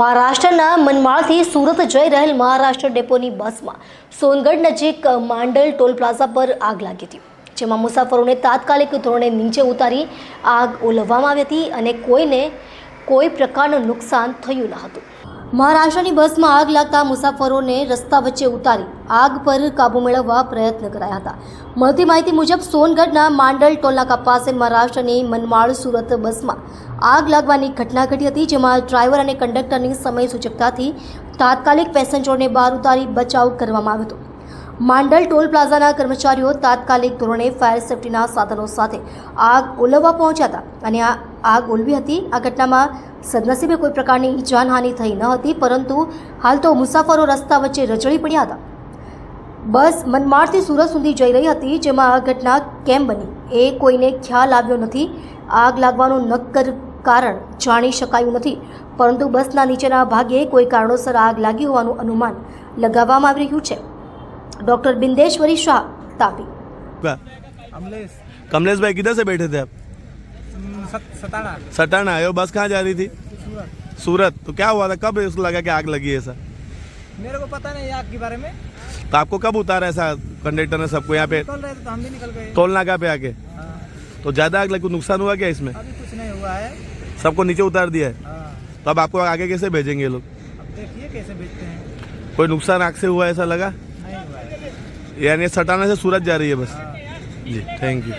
મહારાષ્ટ્રના મનમાળથી સુરત જઈ રહેલ મહારાષ્ટ્ર ડેપોની બસમાં સોનગઢ નજીક માંડલ ટોલ પ્લાઝા પર આગ લાગી હતી, જેમાં મુસાફરોને તાત્કાલિક ધોરણે નીચે ઉતારી આગ ઓલવવામાં આવી હતી અને કોઈને કોઈ પ્રકારનું નુકસાન થયું ન હતું. મહારાષ્ટ્રની બસમાં આગ લાગતા મુસાફરોને રસ્તા વચ્ચે ઉતારી આગ પર કાબુ મેળવવા પ્રયત્ન કરાયા હતા. મળતી માહિતી મુજબ સોનગઢના માંડલ ટોલનાકા પાસે મહારાષ્ટ્રની મનમાળ સુરત બસમાં આગ લાગવાની ઘટના ઘટી હતી, જેમાં ડ્રાઈવર અને કંડક્ટરની સમય સૂચકતાથી તાત્કાલિક પેસેન્જરોને બહાર ઉતારી બચાવ કરવામાં આવ્યો હતો. માંડલ ટોલ પ્લાઝાના કર્મચારીઓ તાત્કાલિક ધોરણે ફાયર સેફટીના સાધનો સાથે આગ ઓલવવા પહોંચ્યા હતા અને આ આગ ઓલવી હતી. આ ઘટનામાં સદનસીબે કોઈ પ્રકારની જાનહાની થઈ ન હતી, પરંતુ હાલ તો મુસાફરો રસ્તા વચ્ચે રજળી પડ્યા હતા. બસ મનમાડથી સુરત સુધી જઈ રહી હતી, જેમાં આ ઘટના કેમ બની એ કોઈને ખ્યાલ આવ્યો નથી. આગ લાગવાનું નક્કર કારણ જાણી શકાયું નથી, પરંતુ બસના નીચેના ભાગે કોઈ કારણોસર આગ લાગી હોવાનું અનુમાન લગાવવામાં આવી રહ્યું છે. ડોક્ટર બિંદેશ્વરી શાહ તાપી. કમલેશભાઈ કીધા સે બેઠે થે सतारा सटाना है और बस कहाँ जा रही थी? सूरत। सूरत। तो क्या हुआ था? कब उसको लगा कि आग लगी है ऐसा मेरे को पता नहीं आग के बारे में। तो आपको कब उतारा ऐसा कंडक्टर ने सबको यहाँ पे निकल रहे तो हम भी निकल गए। टोल नाका पे आके? हाँ, तो ज़्यादा आग लगी नुकसान हुआ क्या इसमें? अभी कुछ नहीं हुआ है। सबको नीचे उतार दिया है? हाँ, तो अब आपको आगे कैसे भेजेंगे लोग? देखिए कैसे बेचते हैं। कोई नुकसान आग से हुआ ऐसा लगा? है। यानी सटाना से सूरत जा रही है बस? हाँ। जी थैंक यू